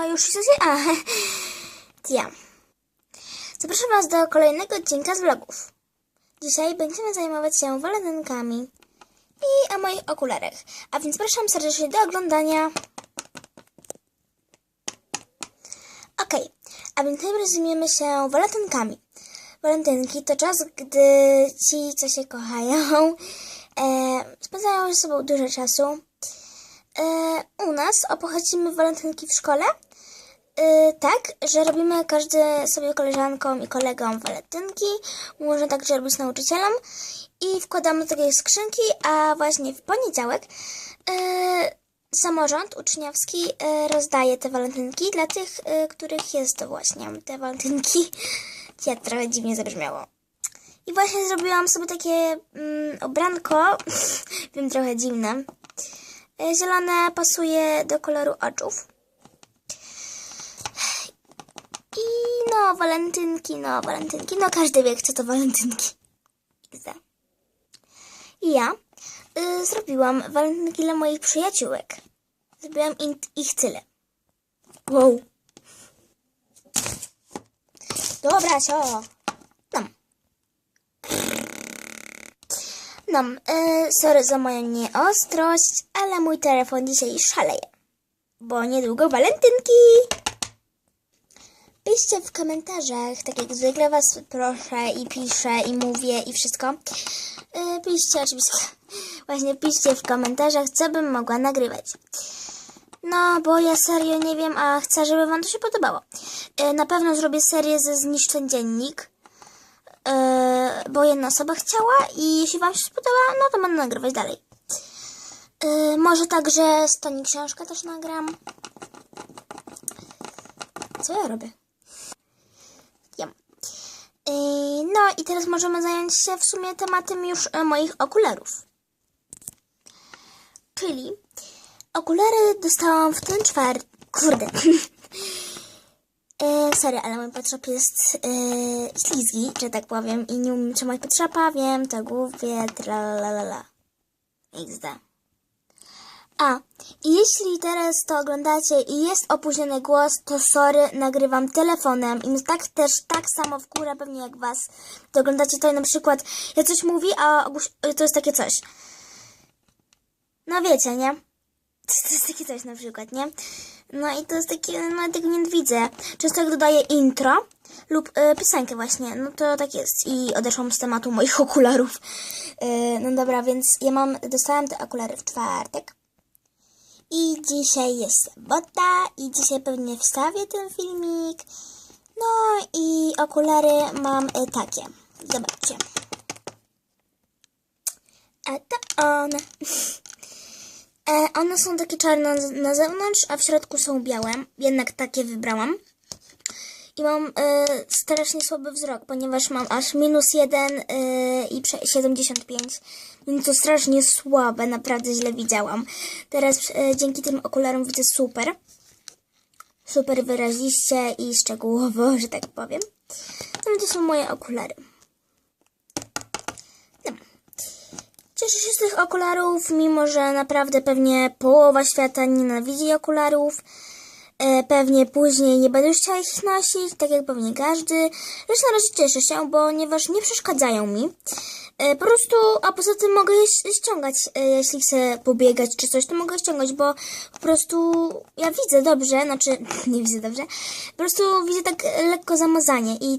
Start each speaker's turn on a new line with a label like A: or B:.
A: A już chcecie? A, ja. Zapraszam Was do kolejnego odcinka z vlogów. Dzisiaj będziemy zajmować się walentynkami i o moich okularach. A więc zapraszam serdecznie do oglądania. Okej, a więc najpierw zajmiemy się walentynkami. Walentynki to czas, gdy ci, co się kochają, e, spędzają ze sobą dużo czasu. E, u nas obchodzimy walentynki w szkole. E, tak, że robimy każdy sobie koleżankom i kolegom walentynki. Można także robić nauczycielom. I wkładamy do skrzynki, a właśnie w poniedziałek e, samorząd uczniowski e, rozdaje te walentynki dla tych, e, których jest to właśnie te walentynki. Ja trochę dziwnie zabrzmiało. I właśnie zrobiłam sobie takie mm, obranko, wiem trochę dziwne. E, Zielone pasuje do koloru oczów. I no, walentynki, no, walentynki. No, każdy wie, co to walentynki. I ja y, zrobiłam walentynki dla moich przyjaciółek. Zrobiłam ich tyle. Wow. Dobra, sio. No. No, y, sorry za moją nieostrość, ale mój telefon dzisiaj szaleje. Bo niedługo walentynki. Piszcie w komentarzach, tak jak zwykle was proszę i piszę i mówię i wszystko. Yy, piszcie oczywiście, właśnie piszcie w komentarzach, co bym mogła nagrywać. No, bo ja serio nie wiem, a chcę, żeby wam to się podobało. Yy, na pewno zrobię serię ze zniszczeń dziennik, yy, bo jedna osoba chciała i jeśli wam się spodoba, no to będę nagrywać dalej. Yy, może także stoni książkę też nagram. Co ja robię? Yy, no i teraz możemy zająć się w sumie tematem już e, moich okularów. Czyli okulary dostałam w ten czwartek. Kurde. e, sorry, ale mój patrzop jest e, ślizgi, że tak powiem, i nie umiem trzymać patrzopa, wiem, to głupie, tralalala. XD. A, jeśli teraz to oglądacie i jest opóźniony głos, to sorry, nagrywam telefonem i tak też tak samo w górę pewnie jak was. To oglądacie i na przykład ja coś mówi, a to jest takie coś. No wiecie, nie? To jest takie coś na przykład, nie? No i to jest takie, no ja tego nie widzę. Często jak dodaję intro lub e, piosenkę właśnie, no to tak jest. I odeszłam z tematu moich okularów. E, no dobra, więc ja mam, dostałam te okulary w czwartek. I dzisiaj jest sobota i dzisiaj pewnie wstawię ten filmik. No i okulary mam e, takie. Zobaczcie. A to one. E, one są takie czarne na zewnątrz, a w środku są białe. Jednak takie wybrałam. I mam e, strasznie słaby wzrok, ponieważ mam aż minus 1 e, i prze- 75. Więc to strasznie słabe, naprawdę źle widziałam. Teraz e, dzięki tym okularom widzę super. Super wyraziście i szczegółowo, że tak powiem. No to są moje okulary. No. Cieszę się z tych okularów, mimo że naprawdę pewnie połowa świata nienawidzi okularów. E, pewnie później nie będę już chciała ich nosić, tak jak pewnie każdy. Lecz na razie cieszę się, ponieważ nie przeszkadzają mi. E, po prostu, a poza tym mogę je ściągać, e, jeśli chcę pobiegać czy coś, to mogę ściągać, bo po prostu ja widzę dobrze, znaczy nie widzę dobrze, po prostu widzę tak lekko zamazanie i to